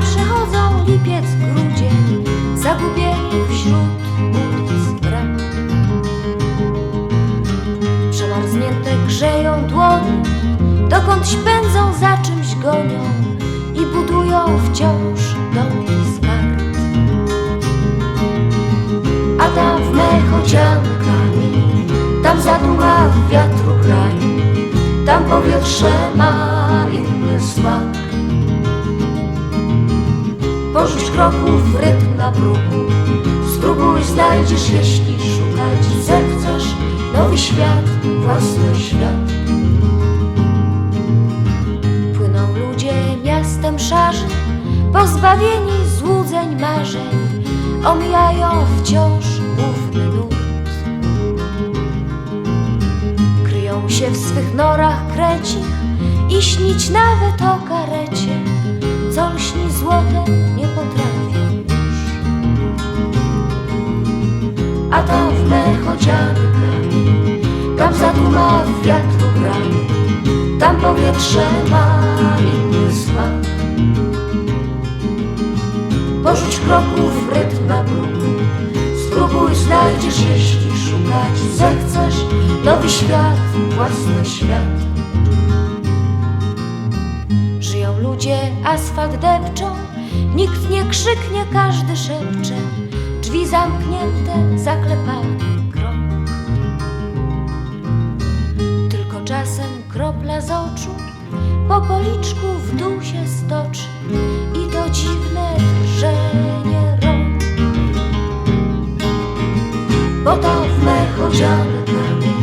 Przechodzą lipiec, grudzień, zagubieni wśród ulic bram. Przemarznięte grzeją dłonie, dokąd pędzą, za czymś gonią i budują wciąż domki z kart. A tam w mechociankami, tam zaduma wiatru kraju, tam powietrze ma inny smak. Porzuć kroków rytm na prógu, spróbuj znajdziesz, jeśli szukać zechcesz. Nowy świat, własny świat. Płyną ludzie miastem szarzy, pozbawieni złudzeń marzeń, omijają wciąż główny nurt. Kryją się w swych norach krecich i śnić nawet o karecie, co lśni złotem A tam w mechociankach, tam zaduma w wiatru kraju, tam powietrze ma inny smak. Porzuć kroków rytm na próg, spróbuj znajdziesz, jeśli szukać zechcesz nowy świat, własny świat. Żyją ludzie, asfalt depczą, nikt nie krzyknie, każdy szepcze. Drzwi zamknięte, zaklepany krok. Tylko czasem kropla z oczu po policzku w dół się stoczy i to dziwne drżenie rąk. Bo to w mechociankami,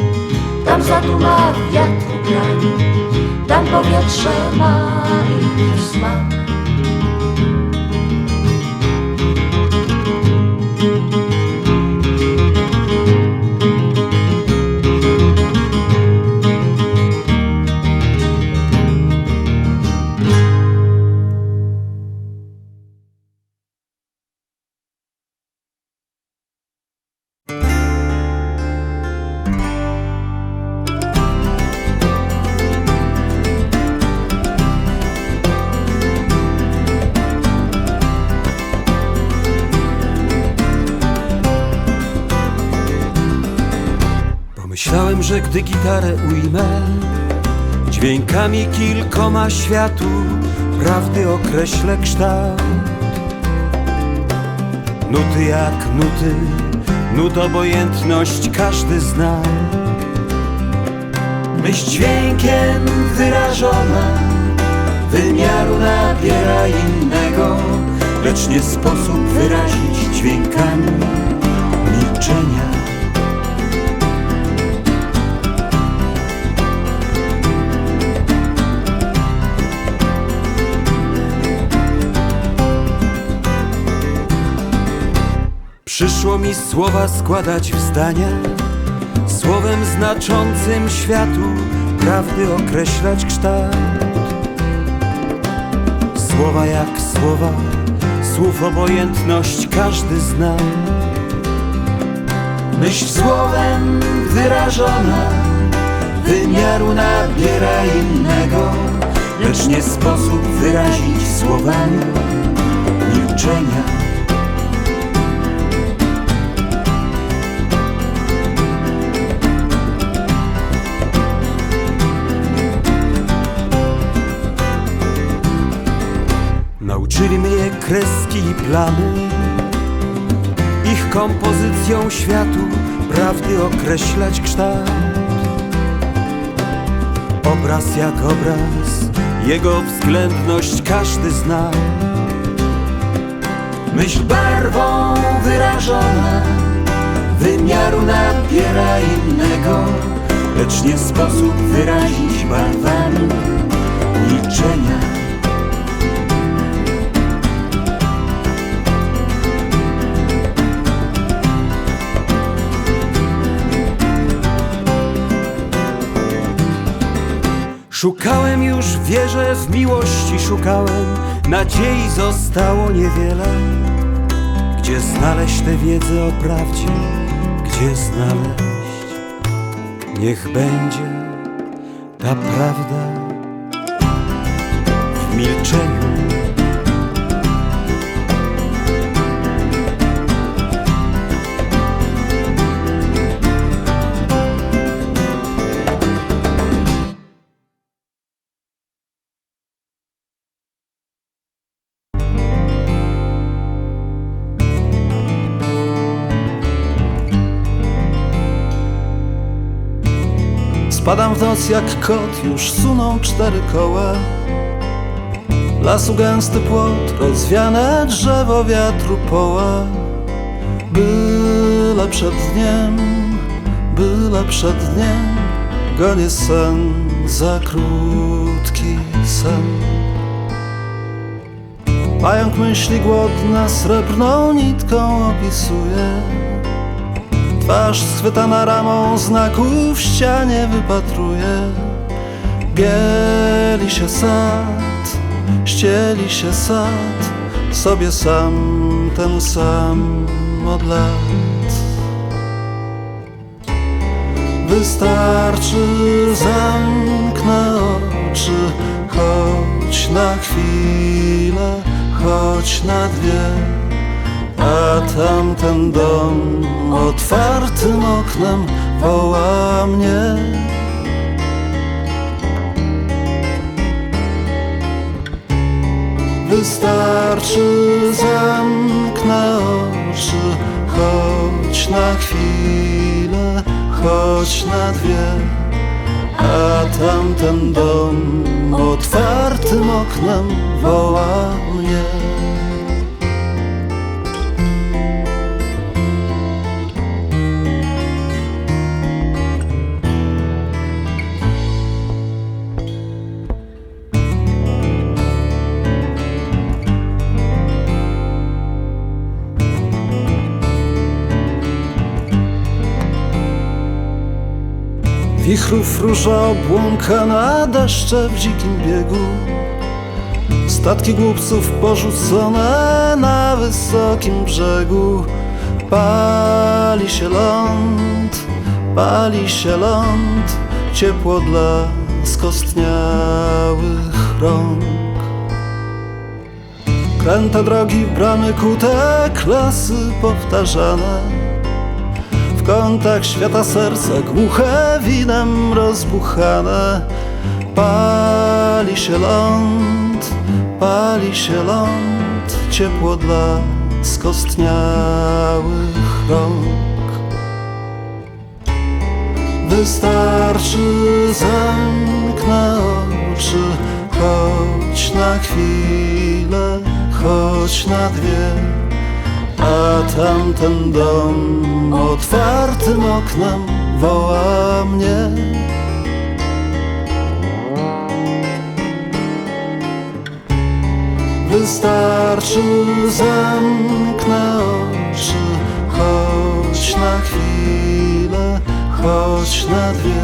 tam zaduma wiatru kraju, tam powietrze ma inny smak. Że gdy gitarę ujmę Dźwiękami kilkoma światu Prawdy określę kształt. Nuty jak nuty Nut obojętność każdy zna. Myśl dźwiękiem wyrażona Wymiaru nabiera innego Lecz nie sposób wyrazić dźwiękami milczenia Przyszło mi słowa składać w zdania Słowem znaczącym światu Prawdy określać kształt. Słowa jak słowa Słów obojętność każdy zna. Myśl słowem wyrażona Wymiaru nabiera innego Lecz nie sposób wyrazić słowami milczenia Nauczyli mnie kreski i plamy. Ich kompozycją światu Prawdy określać kształt. Obraz jak obraz Jego względność każdy zna. Myśl barwą wyrażona Wymiaru nabiera innego Lecz nie sposób wyrazić barwami milczenia Szukałem już wierzę w miłości szukałem. Nadziei zostało niewiele. Gdzie znaleźć tę wiedzę o prawdzie? Gdzie znaleźć? Niech będzie ta prawda W milczeniu Spadam w noc jak kot, już suną cztery koła. Lasu gęsty płot, rozwiane drzewo wiatru poła. Byle przed dniem, byle przed dniem Gonię sen, za krótki sen. Pająk myśli głodna srebrną nitką opisuje Twarz schwytana ramą znaków w ścianie wypatruje. Bieli się sad, ścieli się sad Sobie sam, ten sam od lat. Wystarczy, zamknę oczy Choć na chwilę, choć na dwie A tamten dom otwartym oknem woła mnie. Wystarczy, zamknę oczy Choć na chwilę, choć na dwie. A tamten dom otwartym oknem woła mnie Wichrów róża obłąkana deszcze w dzikim biegu. Statki głupców porzucone na wysokim brzegu. Pali się ląd, pali się ląd Ciepło dla skostniałych rąk. Kręte drogi, bramy kute, klasy powtarzane w kątach świata serca głuche winem rozbuchane. Pali się ląd, pali się ląd Ciepło dla skostniałych rąk. Wystarczy zamknę oczy Choć na chwilę, choć na dwie a tamten dom otwartym oknem woła mnie. Wystarczy zamknę oczy Choć na chwilę, choć na dwie.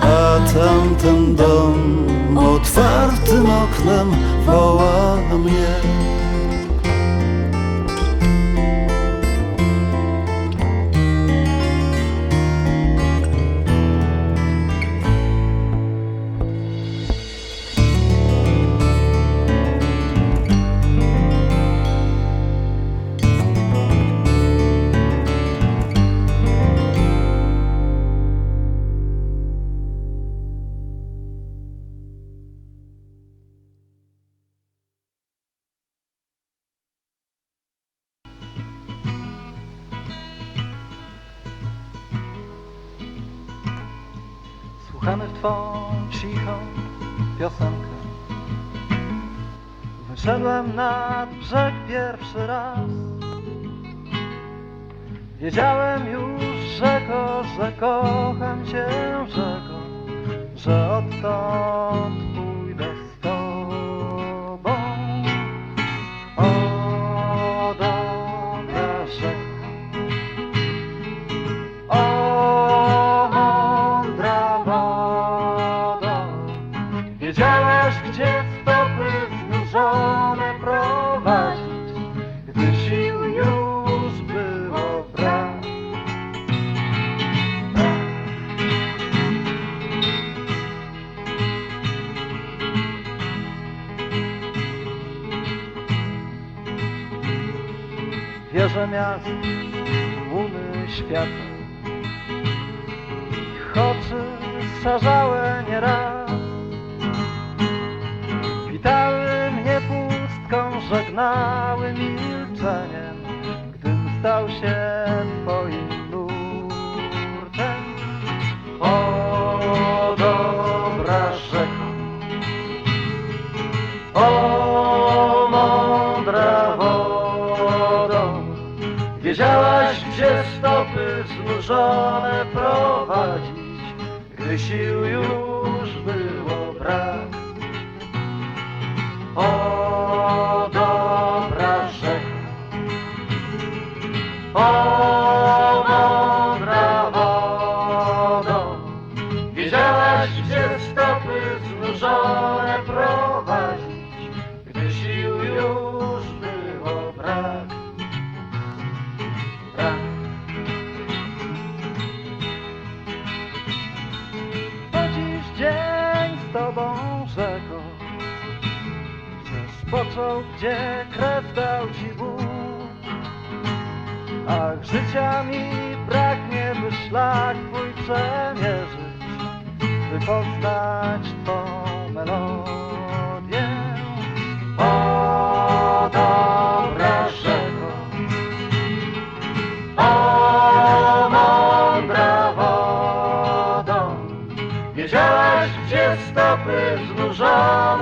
A tamten dom otwartym oknem woła mnie Słuchamy w Twą cichą piosenkę. Wyszedłem nad brzeg pierwszy raz. Wiedziałem już, że kocham Cię, rzeko Że odtąd gdzie stopy znużone prowadzić, gdy sił już było brak. Wieże miast, tłumy świata Ich oczy szarzałe nieraz Wiedziałaś, gdzie stopy znużone prowadzić, gdy sił już było brak. O dobra rzeka, o mądra wodo, wiedziałaś, gdzie stopy znużone gdzie krew dał ci Bóg. Ach, życia mi braknie, by szlak twój przemierzyć, by poznać twą melodię. O dobra rzeko, o mądra wodo, wiedziałaś, gdzie stopy znużone